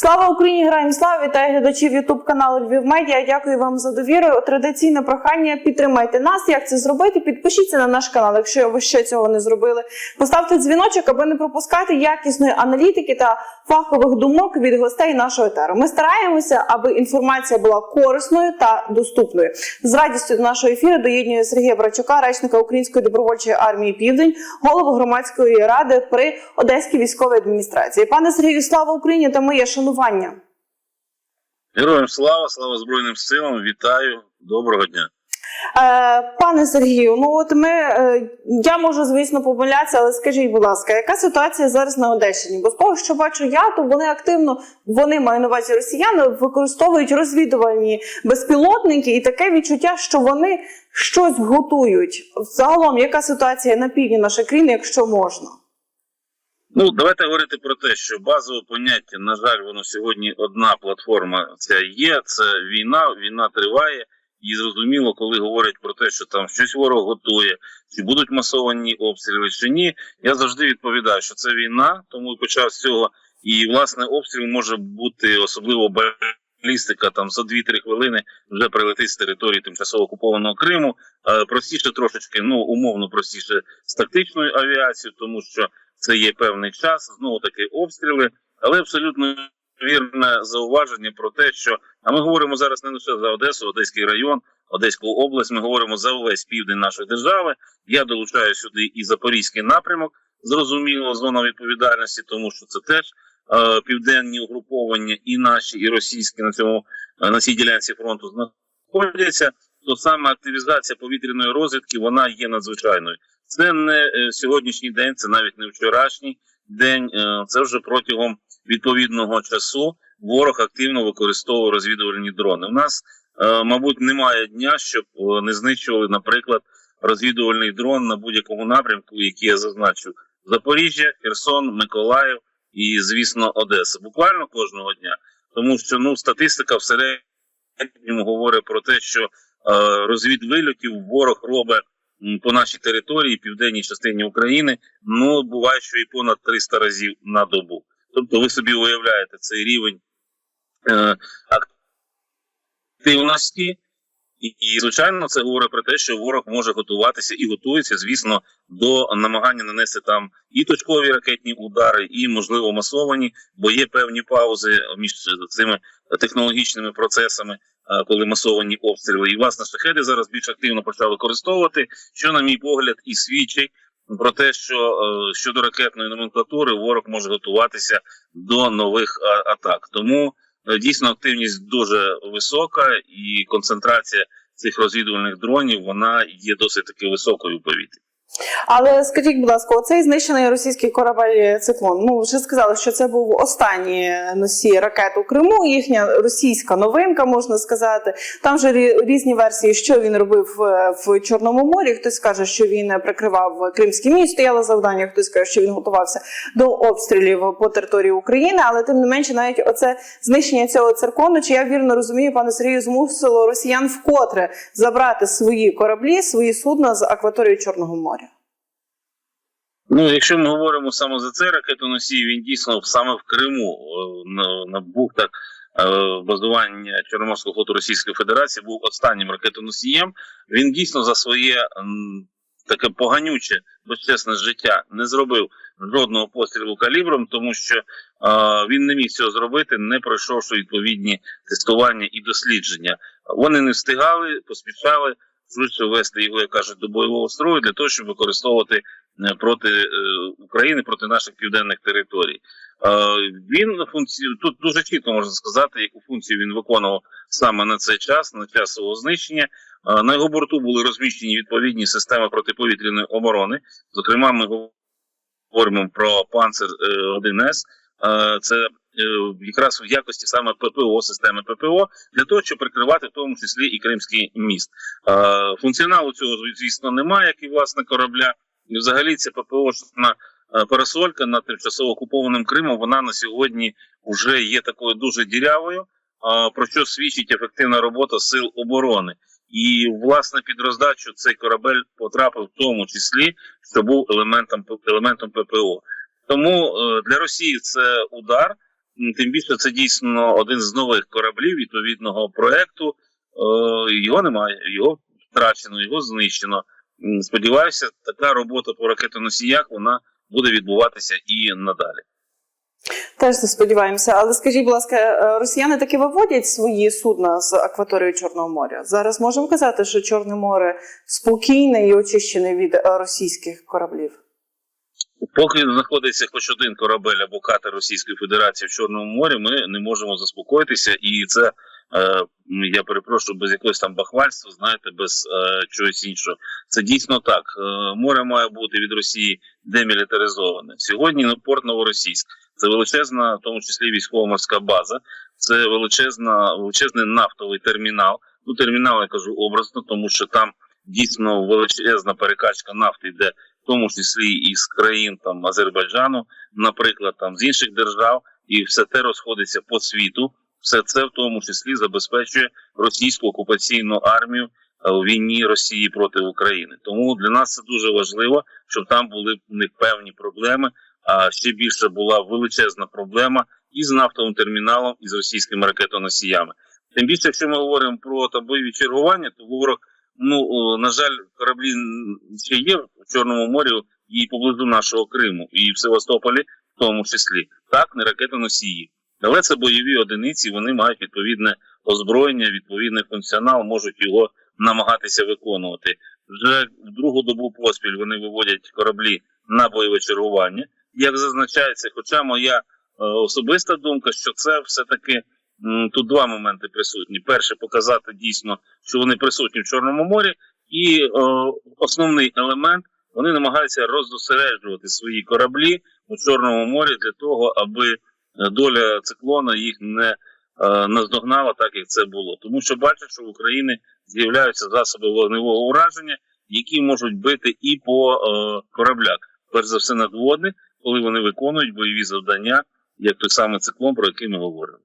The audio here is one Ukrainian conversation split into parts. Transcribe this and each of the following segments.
Слава Україні! Граємо слава! Вітаю глядачів Ютуб каналу Львів Медіа. Дякую вам за довіру. Традиційне прохання підтримайте нас. Як це зробити? Підпишіться на наш канал, якщо ви ще цього не зробили. Поставте дзвіночок, аби не пропускати якісної аналітики та фахових думок від гостей нашого етеру. Ми стараємося, аби інформація була корисною та доступною. З радістю до нашого ефіру доєднює Сергія Брачука, речника Української добровольчої армії Південь, голову громадської ради при Одеській військовій адміністрації. Пане Сергію, слава Україні та моє шанування. Героям слава, слава Збройним силам, вітаю, доброго дня. Е, пане Сергію, ну от ми е, я можу, звісно, помилятися, але скажіть, будь ласка, яка ситуація зараз на Одещині? Бо з того, що бачу я, то вони активно вони маю на увазі росіяни використовують розвідувальні безпілотники, і таке відчуття, що вони щось готують. Загалом, яка ситуація на півдні нашої країни, якщо можна? Ну, давайте говорити про те, що базове поняття, на жаль, воно сьогодні одна платформа ця є. Це війна, війна триває. І зрозуміло, коли говорять про те, що там щось ворог готує, чи будуть масовані обстріли, чи ні. Я завжди відповідаю, що це війна, тому і почав з цього. І власне обстріл може бути особливо балістика, там за 2-3 хвилини вже прилетить з території тимчасово окупованого Криму. Е, Простіше трошечки, ну умовно простіше з тактичною авіацією, тому що це є певний час, знову таки обстріли, але абсолютно вірне зауваження про те, що а ми говоримо зараз не лише за Одесу, Одеський район, Одеську область. Ми говоримо за увесь південь нашої держави. Я долучаю сюди і Запорізький напрямок, зрозуміло, зона відповідальності, тому що це теж південні угруповання, і наші, і російські на цьому е, на цій ділянці фронту знаходяться. То саме активізація повітряної розвідки вона є надзвичайною. Це не е, сьогоднішній день, це навіть не вчорашній день. е, Це вже протягом відповідного часу ворог активно використовує розвідувальні дрони. У нас, е, мабуть, немає дня, щоб е, не знищували, наприклад, розвідувальний дрон на будь-якому напрямку, який я зазначу: Запоріжжя, Херсон, Миколаїв і, звісно, Одеса. Буквально кожного дня, тому що ну статистика в середньому говорить про те, що е, розвід вильотів ворог робить по нашій території, південній частині України, ну буває, що і понад 300 разів на добу. Тобто, ви собі уявляєте цей рівень е, активності, і, і звичайно, це говорить про те, що ворог може готуватися і готується, звісно, до намагання нанести там і точкові ракетні удари, і можливо масовані, бо є певні паузи між цими технологічними процесами, е, коли масовані обстріли. І власне шахеди зараз більш активно почали використовувати, що, на мій погляд, і свідчить. Про те, що е, щодо ракетної номенклатури ворог може готуватися до нових атак, тому дійсно активність дуже висока, і концентрація цих розвідувальних дронів вона є досить таки високою у повітрі. Але скажіть, будь ласка, оцей знищений російський корабель циклон. Ну вже сказали, що це був останній носій ракет у Криму. Їхня російська новинка, можна сказати. Там же різні версії, що він робив е, в Чорному морі. Хтось каже, що він прикривав Кримський міст, стояло завдання. Хтось каже, що він готувався до обстрілів по території України. Але тим не менше, навіть оце знищення цього циркону, чи я вірно розумію, пане Сергію, змусило росіян вкотре забрати свої кораблі, свої судна з акваторії Чорного моря. Ну, якщо ми говоримо саме за цей ракетоносій, він дійсно саме в Криму е, на, на бухтах е, базування Чорноморського флоту Російської Федерації був останнім ракетоносієм. Він дійсно за своє таке поганюче, безчесне життя не зробив жодного пострілу калібром, тому що е, він не міг цього зробити, не пройшовши відповідні тестування і дослідження. Вони не встигали, поспішали швидше ввести його, як кажуть, до бойового строю для того, щоб використовувати проти е, України, проти наших південних територій. Е, Він функцію тут дуже чітко можна сказати, яку функцію він виконував саме на цей час, на час свого знищення. Е, На його борту були розміщені відповідні системи протиповітряної оборони. Зокрема, ми говоримо про панцир 1С. Е, Це е, якраз в якості саме ППО, системи ППО, для того, щоб прикривати в тому числі і Кримський міст. Е, Функціоналу цього, звісно, немає, як і власне корабля. І взагалі ця ППО на парасолька над тимчасово окупованим Кримом, вона на сьогодні вже є такою дуже дірявою, а, про що свідчить ефективна робота сил оборони. І власне під роздачу цей корабель потрапив в тому числі, що був елементом елементом ППО. Тому е, для Росії це удар. Тим більше це дійсно один з нових кораблів відповідного проекту. Е, Його немає, його втрачено, його знищено. Сподіваюся, така робота по ракетоносіях вона буде відбуватися і надалі. Теж сподіваємося. Але скажіть, будь ласка, е, росіяни таки виводять свої судна з акваторії Чорного моря. Зараз можемо казати, що Чорне море спокійне і очищене від е, російських кораблів. Поки знаходиться хоч один корабель або катер Російської Федерації в Чорному морі, ми не можемо заспокоїтися, і це я перепрошую без якогось там бахвальства, знаєте, без е, чогось іншого. Це дійсно так. Е, море має бути від Росії демілітаризоване. Сьогодні ну, порт Новоросійськ це величезна, в тому числі військово-морська база, це величезна, величезний нафтовий термінал. Ну, термінал я кажу образно, тому що там дійсно величезна перекачка нафти йде в тому числі із країн там Азербайджану, наприклад, там з інших держав, і все те розходиться по світу. Все це в тому числі забезпечує російську окупаційну армію е, у війні Росії проти України. Тому для нас це дуже важливо, щоб там були в них певні проблеми. А ще більше була величезна проблема і з нафтовим терміналом, і з російськими ракетоносіями. Тим більше, якщо ми говоримо про там бойові чергування, то ворог Ну, на жаль, кораблі ще є в Чорному морі і поблизу нашого Криму, і в Севастополі, в тому числі. Так, не ракетоносії. Але це бойові одиниці, вони мають відповідне озброєння, відповідний функціонал, можуть його намагатися виконувати. Вже в другу добу поспіль вони виводять кораблі на бойове чергування. Як зазначається, хоча моя е, особиста думка, що це все-таки Тут два моменти присутні: перше, показати дійсно, що вони присутні в Чорному морі, і е, основний елемент вони намагаються роззосереджувати свої кораблі у Чорному морі для того, аби доля циклона їх не е, наздогнала, так як це було. Тому що бачать, що в Україні з'являються засоби вогневого ураження, які можуть бити і по е, кораблях, перш за все надводних, коли вони виконують бойові завдання, як той самий циклон, про який ми говоримо.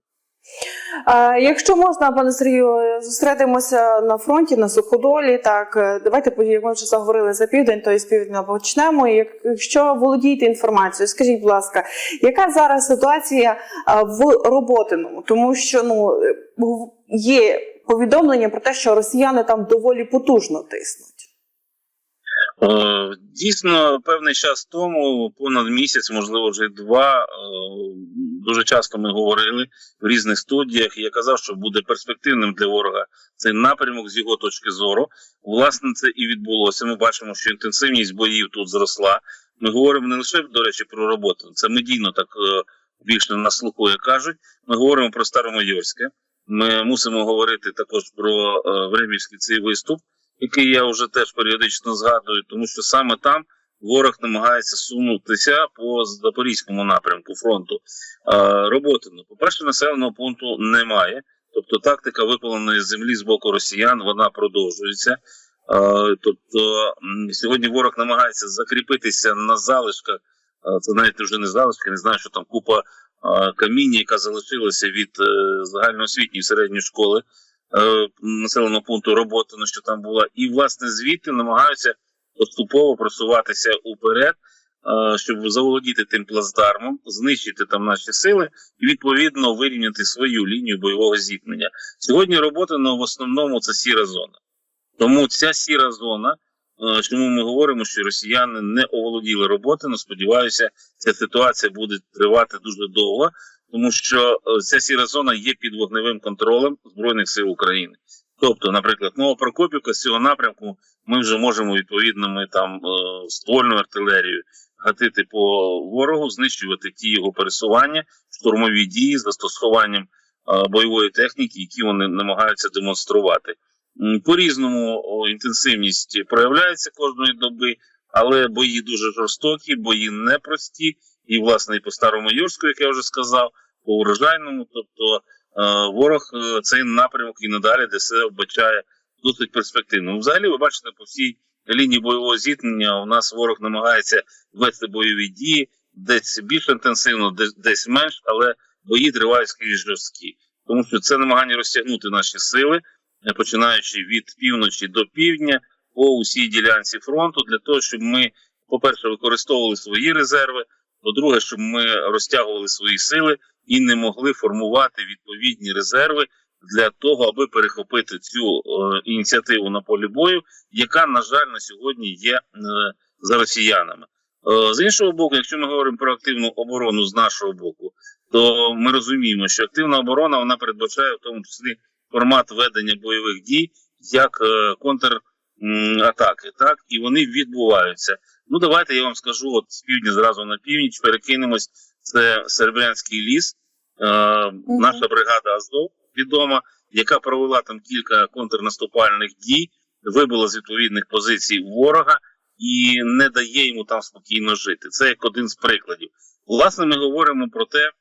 Якщо можна, пане Сергію, зустрітимося на фронті на суходолі. Так, е, давайте як ми вже заговорили за південь, то і з півдня почнемо. Якщо володієте інформацією, скажіть, будь ласка, яка зараз ситуація е, в Роботиному? Тому що ну е, є повідомлення про те, що росіяни там доволі потужно тиснуть. Е, Дійсно, певний час тому, понад місяць, можливо, вже два. е, Дуже часто ми говорили в різних студіях. Я казав, що буде перспективним для ворога цей напрямок з його точки зору. Власне, це і відбулося. Ми бачимо, що інтенсивність боїв тут зросла. Ми говоримо не лише до речі про роботу, це медійно так е, більше на слуху, як кажуть. Ми говоримо про Старомайорське. Ми мусимо говорити також про Времівський цей виступ який я вже теж періодично згадую, тому що саме там ворог намагається сунутися по запорізькому напрямку фронту. Роботи, ну, по-перше, населеного пункту немає. Тобто тактика випаленої землі з боку росіян вона продовжується. Тобто сьогодні ворог намагається закріпитися на залишках. Це навіть вже не залишки, не знаю, що там купа каміння, яка залишилася від е, загальноосвітньої середньої школи населеного пункту роботи, ну, що там була, і власне звідти намагаються поступово просуватися уперед, е, щоб заволодіти тим плацдармом, знищити там наші сили і відповідно вирівняти свою лінію бойового зіткнення. Сьогодні робота ну, в основному це сіра зона. Тому ця сіра зона. е, Чому ми говоримо, що росіяни не оволоділи роботи? сподіваюся, ця ситуація буде тривати дуже довго, тому що е, ця сіра зона є під вогневим контролем збройних сил України. Тобто, наприклад, Новопрокопівка з цього напрямку ми вже можемо відповідними там е, ствольною артилерією гатити по ворогу, знищувати ті його пересування, штурмові дії з застосуванням е, бойової техніки, які вони намагаються демонструвати. По-різному інтенсивність проявляється кожної доби, але бої дуже жорстокі, бої непрості. І, власне, і по старому Юрську, як я вже сказав, по урожайному. Тобто е, ворог е, цей напрямок і надалі для себе вбачає досить перспективно. Ну, Взагалі, ви бачите, по всій лінії бойового зіткнення у нас ворог намагається вести бойові дії, десь більш інтенсивно, десь, менш, але бої тривають скрізь жорсткі. Тому що це намагання розтягнути наші сили, е, починаючи від півночі до півдня, по усій ділянці фронту, для того, щоб ми, по-перше, використовували свої резерви, По-друге, щоб ми розтягували свої сили і не могли формувати відповідні резерви для того, аби перехопити цю е, ініціативу на полі бою, яка, на жаль, на сьогодні є е, за росіянами. Е, з іншого боку, якщо ми говоримо про активну оборону з нашого боку, то ми розуміємо, що активна оборона вона передбачає в тому числі формат ведення бойових дій як е, контратаки, так і вони відбуваються. Ну давайте я вам скажу: от з півдня зразу на північ перекинемось. Це Серебрянський ліс, е, наша бригада Азов відома, яка провела там кілька контрнаступальних дій, вибила з відповідних позицій ворога і не дає йому там спокійно жити. Це як один з прикладів. Власне, ми говоримо про те,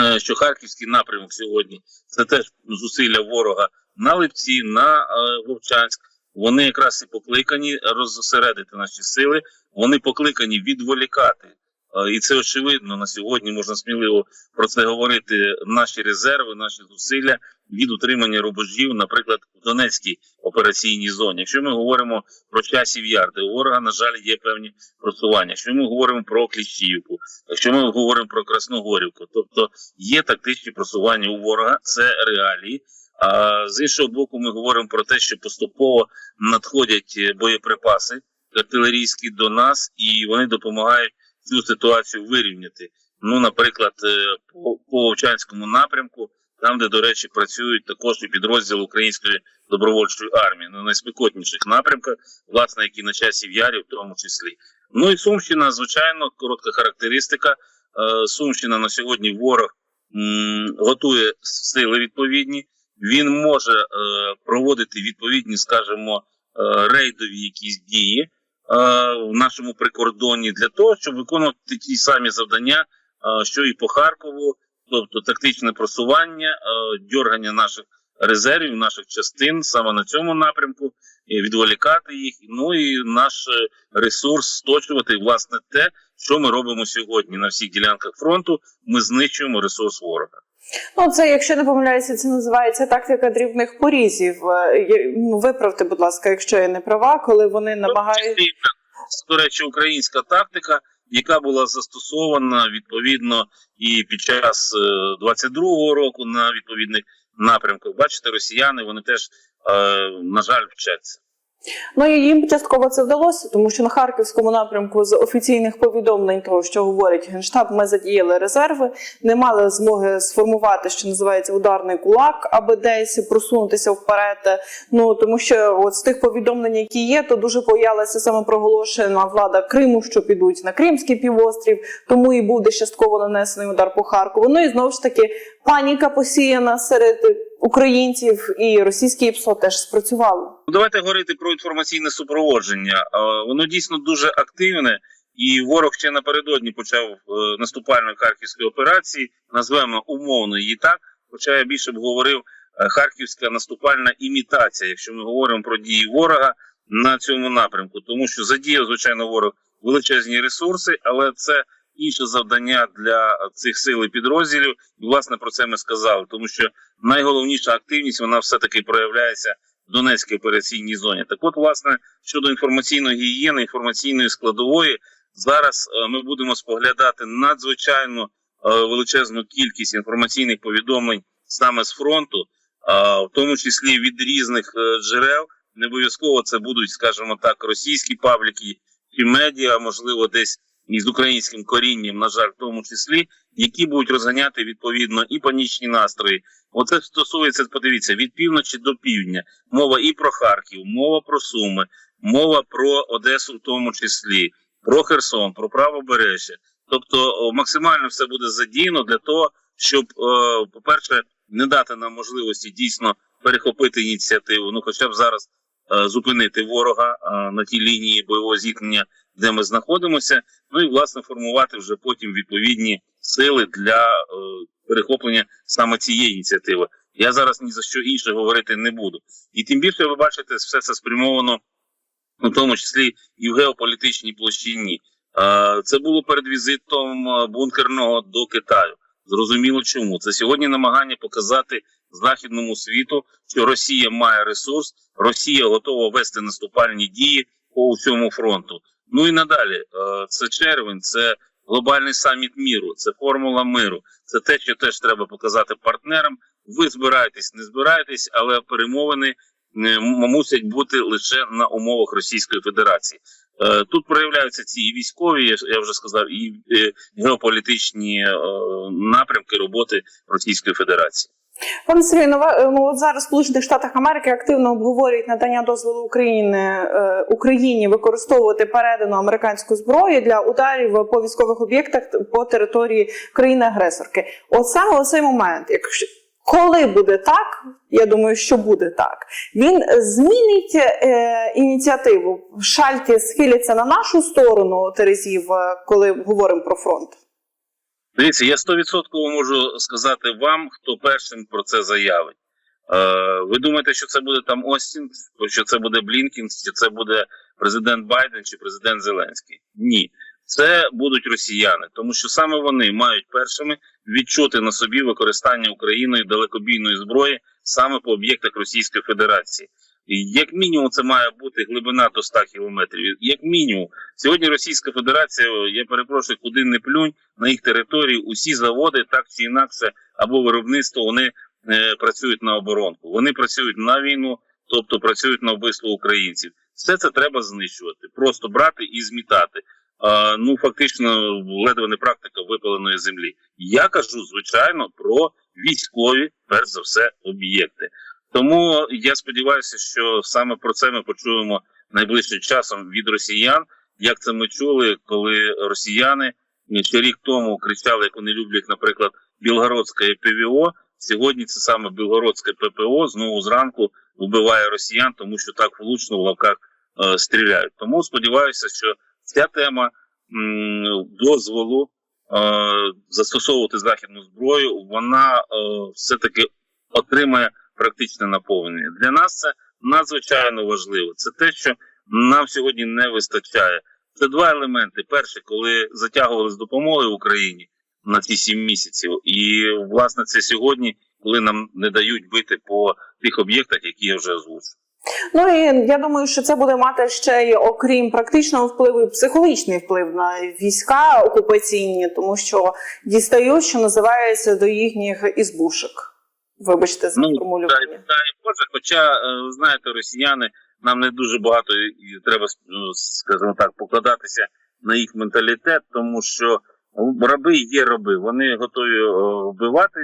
е, що харківський напрямок сьогодні це теж зусилля ворога на Липці, на е, Вовчанськ. Вони якраз і покликані роззосередити наші сили. Вони покликані відволікати. Е, І це очевидно на сьогодні можна сміливо про це говорити. Наші резерви, наші зусилля від утримання рубежів, наприклад, в Донецькій операційній зоні. Якщо ми говоримо про часів яр, де у ворога, на жаль, є певні просування. Якщо ми говоримо про Кліщівку, якщо ми говоримо про Красногорівку, тобто є тактичні просування у ворога, це реалії. А з іншого боку, ми говоримо про те, що поступово надходять е, боєприпаси артилерійські до нас, і вони допомагають цю ситуацію вирівняти. Ну, наприклад, е, по, по Вовчанському напрямку, там, де, до речі, працюють також і підрозділи Української добровольчої армії на найспекотніших напрямках, власне, які на часі в ярі, в тому числі. Ну і Сумщина, звичайно, коротка характеристика. Е, Сумщина на сьогодні ворог готує сили відповідні. Він може е, проводити відповідні, скажімо, е, рейдові якісь дії е, в нашому прикордоні для того, щоб виконувати ті самі завдання, що і по Харкову, тобто тактичне просування, е, дьоргання наших резервів, наших частин саме на цьому напрямку, відволікати їх. Ну і наш е, ресурс сточувати власне те, що ми робимо сьогодні на всіх ділянках фронту. Ми знищуємо ресурс ворога. Ну, це, якщо не помиляюся, це називається тактика дрібних порізів. Е, ну, Виправте, будь ласка, якщо я не права, коли вони намагають. Це, до речі, українська тактика, яка була застосована відповідно і під час е, 22-го року на відповідних напрямках. Бачите, росіяни вони теж, е, на жаль, вчаться. Ну і їм частково це вдалося, тому що на харківському напрямку з офіційних повідомлень, того що говорить генштаб, ми задіяли резерви, не мали змоги сформувати, що називається ударний кулак, аби десь просунутися вперед. Ну тому що от з тих повідомлень, які є, то дуже боялася саме проголошена влада Криму, що підуть на Кримський півострів, тому і буде частково нанесений удар по Харкову. Ну і знову ж таки паніка посіяна серед українців, і російські ПСО теж спрацювало. Ну, Давайте говорити про інформаційне супроводження. Е, Воно дійсно дуже активне, і ворог ще напередодні почав е, наступальної харківської операції. Назвемо умовно її так. Хоча я більше б говорив е, харківська наступальна імітація, якщо ми говоримо про дії ворога на цьому напрямку, тому що задіяв, звичайно, ворог величезні ресурси, але це інше завдання для цих сил і підрозділів. І власне про це ми сказали, тому що найголовніша активність вона все таки проявляється в Донецькій операційній зоні. Так, от, власне, щодо інформаційної гігієни, інформаційної складової, зараз е, ми будемо споглядати надзвичайно е, величезну кількість інформаційних повідомлень саме з фронту, а, в тому числі від різних е, джерел. Не обов'язково це будуть, скажімо так, російські пабліки чи медіа, можливо, десь із українським корінням, на жаль, в тому числі, які будуть розганяти відповідно і панічні настрої. Оце стосується, подивіться, від півночі до півдня. Мова і про Харків, мова про Суми, мова про Одесу, в тому числі, про Херсон, про правобережжя. Тобто, максимально все буде задіяно для того, щоб, е, по-перше, не дати нам можливості дійсно перехопити ініціативу. Ну, хоча б зараз зупинити ворога е, на тій лінії бойового зіткнення, де ми знаходимося. Ну і власне формувати вже потім відповідні сили для е, перехоплення саме цієї ініціативи. Я зараз ні за що інше говорити не буду. І тим більше ви бачите, все це спрямовано, у тому числі і в геополітичній площині. Е, Це було перед візитом е, бункерного до Китаю. Зрозуміло, чому це сьогодні намагання показати західному світу, що Росія має ресурс, Росія готова вести наступальні дії по всьому фронту. Ну і надалі, е, це червень, це глобальний саміт міру, це формула миру. Це те, що теж треба показати партнерам. Ви збираєтесь, не збираєтесь, але перемовини е, мусять бути лише на умовах Російської Федерації. Е, Тут проявляються ці військові, я вже сказав, і геополітичні напрямки роботи Російської Федерації. Пане Сергію, ну, ну от зараз в Сполучених Штатах Америки активно обговорюють надання дозволу України е, Україні використовувати передану американську зброю для ударів по військових об'єктах по території країни-агресорки. От саме у цей момент, якщо коли буде так, я думаю, що буде так, він змінить е, ініціативу. Шальки схиляться на нашу сторону Терезів, е, коли говоримо про фронт. Дивіться, я стовідсотково можу сказати вам, хто першим про це заявить. Е, ви думаєте, що це буде там Остін, що це буде Блінкін, чи це буде президент Байден чи президент Зеленський? Ні. Це будуть росіяни, тому що саме вони мають першими відчути на собі використання Україною далекобійної зброї саме по об'єктах Російської Федерації. Як мінімум, це має бути глибина до 100 кілометрів. Як мінімум, сьогодні Російська Федерація, я перепрошую, куди не плюнь на їх території, усі заводи так чи інакше або виробництво вони е, працюють на оборонку. Вони працюють на війну, тобто працюють на вбивство українців. Все це треба знищувати, просто брати і змітати. А, ну фактично, ледве не практика випаленої землі. Я кажу, звичайно, про військові, перш за все, об'єкти. Тому я сподіваюся, що саме про це ми почуємо найближчим часом від росіян. Як це ми чули, коли росіяни ще рік тому кричали, як вони люблять, наприклад, Білгородське ПВО. Сьогодні це саме Білгородське ППО знову зранку вбиває росіян, тому що так влучно в лавках е, стріляють. Тому сподіваюся, що ця тема м, дозволу е, застосовувати західну зброю, вона е, все-таки отримає практичне наповнення. Для нас це надзвичайно важливо. Це те, що нам сьогодні не вистачає. Це два елементи. Перше, коли затягували з допомогою Україні на ці сім місяців, і власне це сьогодні, коли нам не дають бити по тих об'єктах, які я вже озвучив. Ну і я думаю, що це буде мати ще й окрім практичного впливу, психологічний вплив на війська окупаційні, тому що дістають, що називається до їхніх ізбушек. Вибачте за Ну, формулювання. Дай, дай Боже, хоча е, ви знаєте, росіяни нам не дуже багато і треба, ну, скажімо так, покладатися на їх менталітет, тому що раби є раби. Вони готові е, вбивати,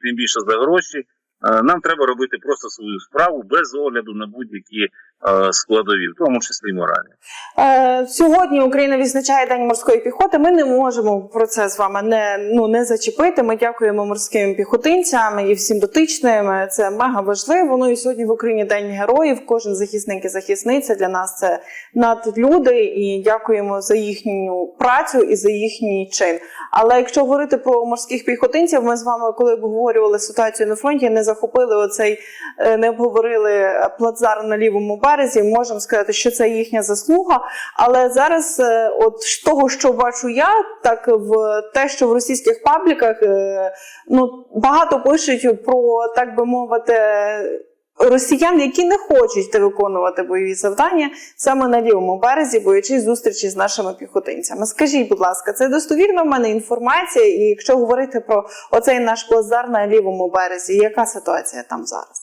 тим- більше за гроші. Е, Нам треба робити просто свою справу без огляду на будь-які складові, в тому числі моральні. Е, сьогодні Україна відзначає День морської піхоти. Ми не можемо про це з вами не, ну, не зачепити. Ми дякуємо морським піхотинцям і всім дотичним. Це мега важливо. Ну і сьогодні в Україні День героїв. Кожен захисник і захисниця для нас це надлюди. І дякуємо за їхню працю і за їхній чин. Але якщо говорити про морських піхотинців, ми з вами, коли обговорювали ситуацію на фронті, не захопили оцей, е, не обговорили плацдарм на лівому березі. Можемо сказати, що це їхня заслуга. Але зараз, е, от з того, що бачу я, так в те, що в російських пабліках е, ну багато пишуть про так би мовити. Росіян, які не хочуть виконувати бойові завдання саме на лівому березі, боячись зустрічі з нашими піхотинцями. Скажіть, будь ласка, це достовірна в мене інформація, і якщо говорити про оцей наш плацдар на лівому березі, яка ситуація там зараз?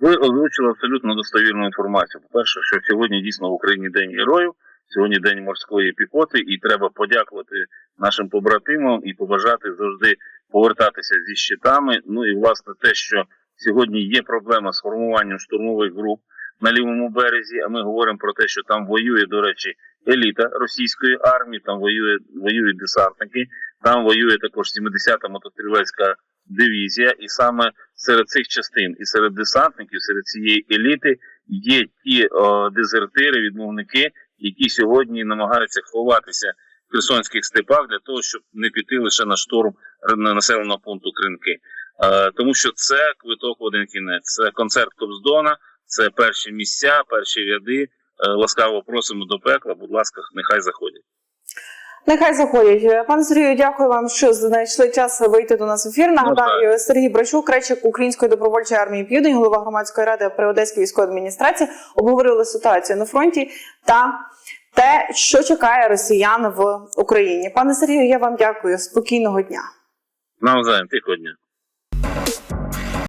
Ви озвучили абсолютно достовірну інформацію. По-перше, що сьогодні дійсно в Україні День героїв, сьогодні День морської піхоти, і треба подякувати нашим побратимам і побажати завжди повертатися зі щитами. Ну і власне те, що сьогодні є проблема з формуванням штурмових груп на лівому березі. А ми говоримо про те, що там воює, до речі, еліта російської армії, там воює воюють десантники, там воює також 70-та мотострілецька дивізія, і саме серед цих частин і серед десантників, серед цієї еліти є ті о, дезертири, відмовники, які сьогодні намагаються ховатися в херсонських степах для того, щоб не піти лише на штурм на населеного пункту Кринки. Е, тому що це квиток в один кінець. Це концерт Кобздона, це перші місця, перші ряди. Е, ласкаво просимо до пекла. Будь ласка, нехай заходять. Нехай заходять. Пане Сергію, дякую вам, що знайшли час вийти до нас в ефір. Нагадаю, Сергій Брачук, речник Української добровольчої армії Південь, голова громадської ради при Одеській військовій адміністрації, обговорили ситуацію на фронті та те, що чекає росіян в Україні. Пане Сергію, я вам дякую. Спокійного дня. Навзаєм, тихого дня.